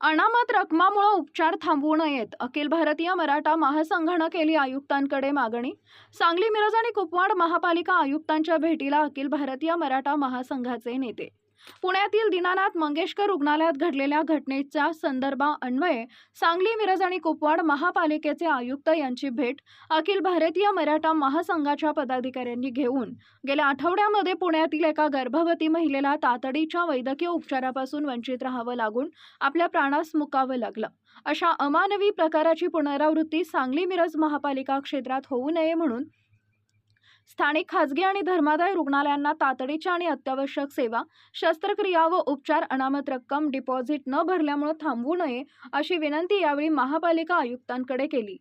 अनामत रकमामुळे उपचार थांबवू नयेत अखिल भारतीय मराठा महासंघानं केली आयुक्तांकडे मागणी. सांगली मिरज आणि कुपवाड महापालिका आयुक्तांच्या भेटीला अखिल भारतीय मराठा महासंघाचे नेते. पुण्यातील दीनानाथ मंगेशकर रुग्णालयात घडलेल्या घटनेच्या संदर्भा अन्वये सांगली मिरज आणि कुपवाड महापालिकेचे आयुक्त यांची भेट अखिल भारतीय मराठा महासंघाच्या पदाधिकाऱ्यांनी घेऊन. गेल्या आठवड्यामध्ये पुण्यातील एका गर्भवती महिलेला तातडीच्या वैद्यकीय उपचारापासून वंचित राहावं लागून आपल्या प्राणास मुकावं लागलं. अशा अमानवी प्रकाराची पुनरावृत्ती सांगली मिरज महापालिका क्षेत्रात होऊ नये म्हणून स्थानिक खाजगी आणि धर्मादाय रुग्णालयांना तातडीच्या आणि अत्यावश्यक सेवा शस्त्रक्रिया व उपचार अनामत रक्कम डिपॉझिट न भरल्यामुळे थांबवू नये अशी विनंती यावेळी महापालिका आयुक्तांकडे केली.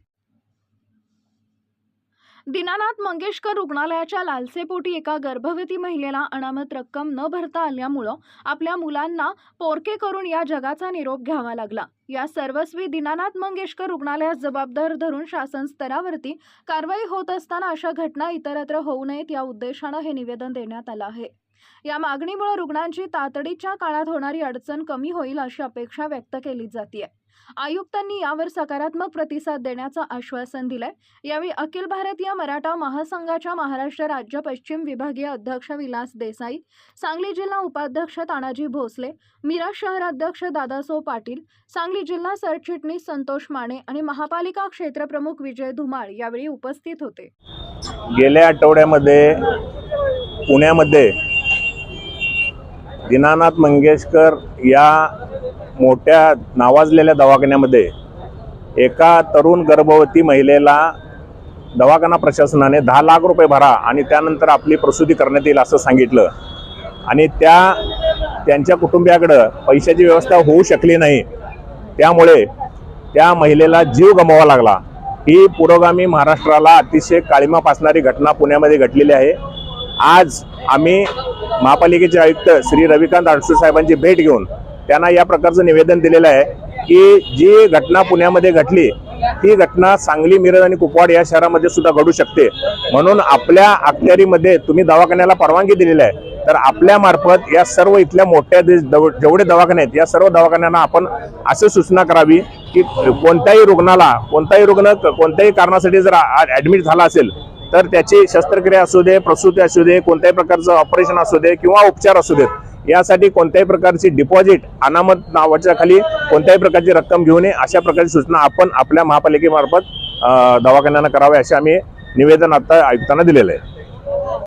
दीनानाथ मंगेशकर रुग्णालयाच्या लालसेपोटी एका गर्भवती महिलेला अनामत रक्कम न भरता आल्यामुळं आपल्या मुलांना पोरके करून या जगाचा निरोप घ्यावा लागला. या सर्वस्वी दीनानाथ मंगेशकर रुग्णालयास जबाबदार धरून शासन स्तरावरती कारवाई होत असताना अशा घटना इतरत्र होऊ नयेत या उद्देशानं हे निवेदन देण्यात आलं आहे. या मागणीमुळे रुग्णांची तातडीच्या काळात होणारी अडचण कमी होईल अशी अपेक्षा व्यक्त केली जाते आयुक्तांनी यावर सकारात्मक प्रतिसाद देण्याचं आश्वासन दिलंय. यावेळी अखिल भारतीय मराठा महासंघाच्या महाराष्ट्र राज्य पश्चिम विभागीय अध्यक्ष विलास देसाई सांगली जिल्हा उपाध्यक्ष तानाजी भोसले मिरज शहराध्यक्ष दादासो पाटील सांगली जिल्हा सरचिटणीस संतोष माने आणि महापालिका क्षेत्रप्रमुख विजय धुमाळ यावेळी उपस्थित होते. गेल्या आठवड्यामध्ये पुण्यामध्ये दीनानाथ मंगेशकर या मोठ्या नावाजलेल्या दवाखान्यामध्ये एका तरुण गर्भवती महिलेला दवाखाना प्रशासनाने दहा लाख रुपये भरा आणि त्यानंतर आपली प्रसूती करण्यात येईल असं सांगितलं. आणि त्या त्यांच्या कुटुंबियाकडं पैशाची व्यवस्था होऊ शकली नाही. त्यामुळे त्या महिलेला जीव गमवावा लागला. ही पुरोगामी महाराष्ट्राला अतिशय काळीमा फासणारी घटना पुण्यामध्ये घडलेली आहे. आज आम्ही महापालिकेचे आयुक्त श्री रविकांत अडसूळ साहेबांची भेट घेऊन त्यांना या प्रकारचं निवेदन दिलेलं आहे की जी घटना पुण्यामध्ये घडली ती घटना सांगली मिरज आणि कुपवाड या शहरामध्ये सुद्धा घडू शकते. म्हणून आपल्या अखत्यारीमध्ये तुम्ही दवाखान्याला परवानगी दिलेली आहे. तर आपल्या मार्फत या सर्व इथल्या मोठ्या दव- जेवढे दवाखाने आहेत या सर्व दवाखान्यांना आपण असं सूचना करावी की कोणत्याही रुग्णाला कोणताही रुग्ण कोणत्याही कारणासाठी जर ॲडमिट झाला असेल तर त्याची शस्त्रक्रिया असू दे प्रसूती असू दे कोणत्याही प्रकारचं ऑपरेशन असू दे किंवा उपचार असू देत यासाठी कोणत्याही प्रकारची डिपॉझिट अनामत नावाच्या खाली कोणत्याही प्रकारची रक्कम घेऊ नये अशा प्रकारची सूचना आपण आपल्या महापालिकेमार्फत दवाखान्यांना कराव्या असे आम्ही निवेदन आता आयुक्तांना दिलेलं आहे.